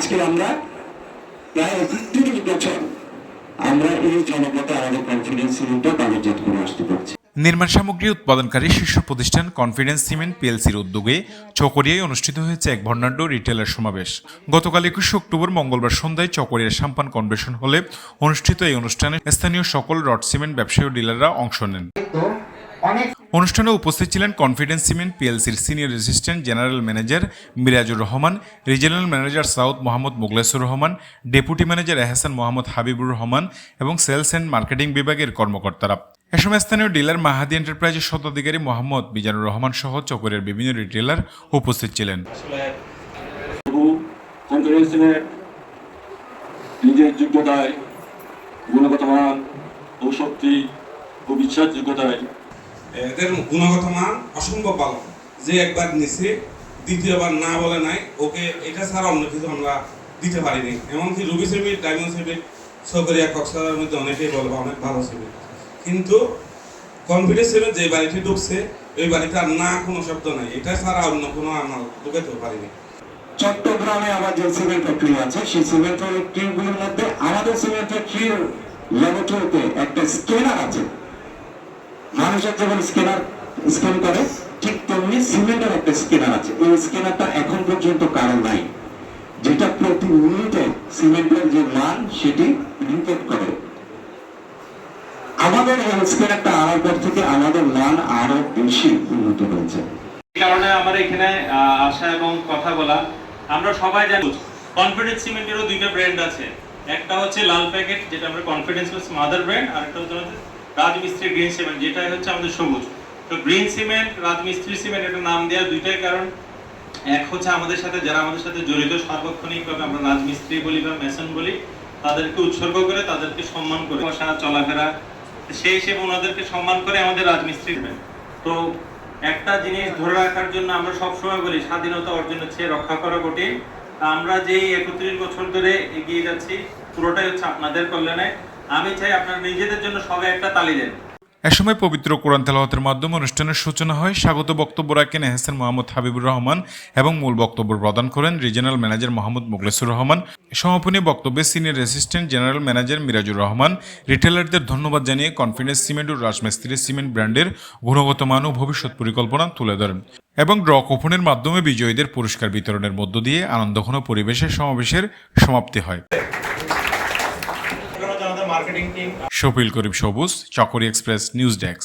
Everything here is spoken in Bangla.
আজকে আমরা প্রায় তিরিশ বছর আমরা এই জনপথে আমাদের কনফিডেন্স সিমেন্টটা করে আসতে পারছি। নির্মাণ সামগ্রী উৎপাদনকারী শীর্ষ প্রতিষ্ঠান কনফিডেন্স সিমেন্ট পিএলসির উদ্যোগে চকরিয়ায় অনুষ্ঠিত হয়েছে এক বর্ণাঢ্য রিটেলার সমাবেশ। গতকাল একুশে অক্টোবর মঙ্গলবার সন্ধ্যায় চকরিয়ার সাম্পান কনভেনশন হলে অনুষ্ঠিত এই অনুষ্ঠানে স্থানীয় সকল রড সিমেন্ট ব্যবসায়ী ডিলাররা অংশ নেন। অনুষ্ঠানে উপস্থিত ছিলেন Confidence Cement পিএলসির senior assistant general manager Mirajur Rahman regional manager south Mohammad Moglesur Rahman deputy manager Ehsan Mohammad Habibur Rahman এবং সেলস অ্যান্ড মার্কেটিং বিভাগের কর্মকর্তারা। এ সময় স্থানীয় ডিলার মাহাদি এন্টারপ্রাইজের স্বত্বাধিকারী মোহাম্মদ মিজানুর রহমান সহ চকরের বিভিন্ন রিটেলার উপস্থিত ছিলেন। নিজের যোগ্যতায় গুণগত মান ও শক্তি ও বিশ্বাসযোগ্যতায় এদের গুণগত মান অসম্ভব ভালো। যে একবার নিছে, দ্বিতীয়বার না বলে নাই, ওকে এটা ছাড়া অন্য কিছু আমরা দিতে পারিনি। এমনকি রুবি সেবি, ডায়মন্ড সেবি সকরিয়া কক্সবাজারের মধ্যে অনেকেই বলব, অনেক ভালো সেবি। কিন্তু কনফিডেন্স সেভে যে বাড়িটি ঢুকছে ওই বাড়িতে আর না কোনো শব্দ নাই। এটা ছাড়া অন্য কোনো আমরা ঢুকাতেও পারিনি। চট্টগ্রামে আমার যে সিমেন্ট ফ্যাক্টরি আছে, সেই সিমেন্ট ফ্যাক্টরিগুলোর মধ্যে আমাদের সিমেন্ট ফ্যাক্টরির ল্যাবরেটরিতে একটা স্ক্যানার আছে। মানুষের যেমন স্ক্যানার স্ক্যান করে, ঠিক তেমনি সিমেন্টের একটা স্ক্যানার আছে। এই স্ক্যানারটা এখন পর্যন্ত কারও নাই। যেটা প্রতি মিনিটে সিমেন্টের যে মান সেটি রিপোর্ট করে। আমাদের এই স্ক্যানারটা আনার পর থেকে আমাদের মান আরও বেশি উন্নত হয়েছে। কারণে আমার এখানে আসা এবং কথা বলা, আমরা সবাই জানি কনফিডেন্স সিমেন্টেরও দুইটা ব্র্যান্ড আছে। একটা হচ্ছে লাল প্যাকেট, যেটা আমরা কনফিডেন্স মাদার ব্র্যান্ড আর একটা হচ্ছে রাজমিস্ত্রি গ্রিন সিমেন্ট যেটা হচ্ছে আমাদের সবুজ। তো গ্রিন সিমেন্ট রাজমিস্ত্রি সিমেন্ট এটা নাম দেওয়ার দুইটাই কারণ। এক হচ্ছে আমাদের সাথে, যারা আমাদের সাথে জড়িত সার্বক্ষণিকভাবে আমরা রাজমিস্ত্রি বলি বা মেসন বলি, তাদেরকে উৎসর্গ করে, তাদেরকে সম্মান করে বসা চলাফেরা, সেই হিসেবে ওনাদেরকে সম্মান করে আমাদের রাজমিস্ত্রি তো একটা জিনিস ধরে রাখার জন্য আমরা সবসময় বলি, স্বাধীনতা অর্জন হচ্ছে রক্ষা করা কঠিন। আমরা যে একত্রিশ বছর ধরে এগিয়ে যাচ্ছি, পুরোটাই হচ্ছে আপনাদের কল্যাণে। আমি চাই আপনারা নিজেদের জন্য সবাই একটা তালি দেন। এ সময় পবিত্র কোরআন তেলাওয়াতের মাধ্যমে অনুষ্ঠানের সূচনা হয়। স্বাগত বক্তব্য রাখেন এহসান মোহাম্মদ হাবিবুর রহমান এবং মূল বক্তব্য প্রদান করেন রিজিওনাল ম্যানেজার মোহাম্মদ মোগলেসুর রহমান। সমাপনী বক্তব্যে senior assistant general manager Mirajur Rahman, রিটেলারদের ধন্যবাদ জানিয়ে কনফিডেন্স সিমেন্ট ও রাজমিস্ত্রি সিমেন্ট ব্র্যান্ডের গুণগত মান ও ভবিষ্যৎ পরিকল্পনা তুলে ধরেন এবং ড্র কুপনের মাধ্যমে বিজয়ীদের পুরস্কার বিতরণের মধ্য দিয়ে আনন্দঘন পরিবেশে সমাবেশের সমাপ্তি হয়। মার্কেটিং টিম শফিল করিম সবুজ চকরি এক্সপ্রেস নিউজ ডেস্ক